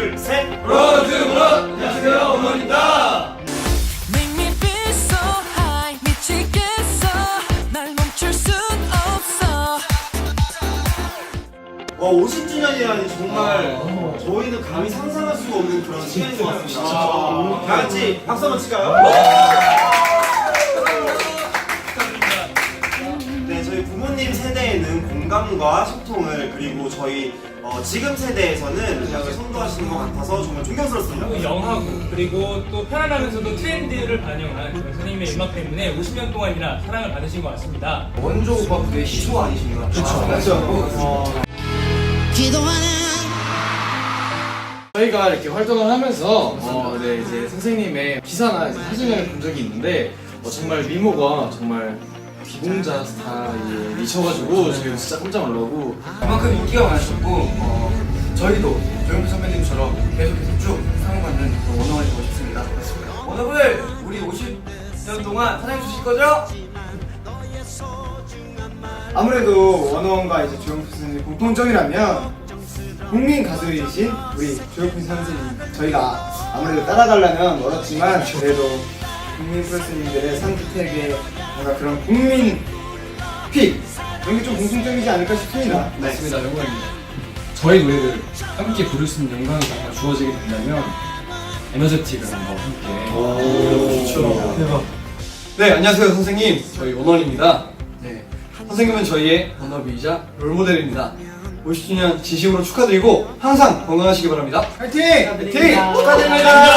둘, 셋. 브로드 브로 안녕하세요 어머니다 Make me feel so high 미치겠어 날 멈출 순 없어 와 50주년이라니 정말 저희는 감히 상상할 수가 없는 그런 시간인 것 같습니다. 다 같이 박수 한번 칠까요? 네, 저희 부모님 세대 에는 공감과 소통을 그리고 저희 어, 지금 세대에서는 음악을 선도하시는 것 같아서 정말 존경스럽습니다. 또 영하고 그리고 또 편안하면서도 트렌드를 반영한 그런 선생님의 음악 때문에 50년 동안이나 사랑을 받으신 것 같습니다. 원조 오빠 부의 시초 아니신가? 그렇죠 그렇죠 저희가 이렇게 활동을 하면서 어, 네, 이제 선생님의 기사나 이제 사진을 본 적이 있는데 어, 정말 미모가 정말 비공자 스타일에 미쳐가지고 저희 진짜 깜짝 놀라고 그만큼 인기가 많으셨고 어, 저희도 조용필 선배님처럼 계속해서 쭉 그런 원어원이 되고 싶습니다 원어분들 우리 50년 동안 사랑해 주실 거죠? 아무래도 원어원과 이제 조용필 선생님 공통점이라면 국민 가수이신 우리 조용필 선생님 저희가 아무래도 따라가려면 어렵지만 그래도 국민 프로스님들의 선택에 뭔가 그런 국민 픽 이런 게 좀 공통점이지 않을까 싶습니다. 네. 맞습니다 영광입니다 저희 노래를 함께 부를 수 있는 영광이 정말 주어지게 된다면 에너제틱을 한번 함께 좋죠. 대박 네 안녕하세요 선생님 저희 원원입니다 네 선생님은 저희의 원어비이자 롤모델입니다 50주년 진심으로 축하드리고 항상 건강하시기 바랍니다 화이팅! 화이팅! 축하드립니다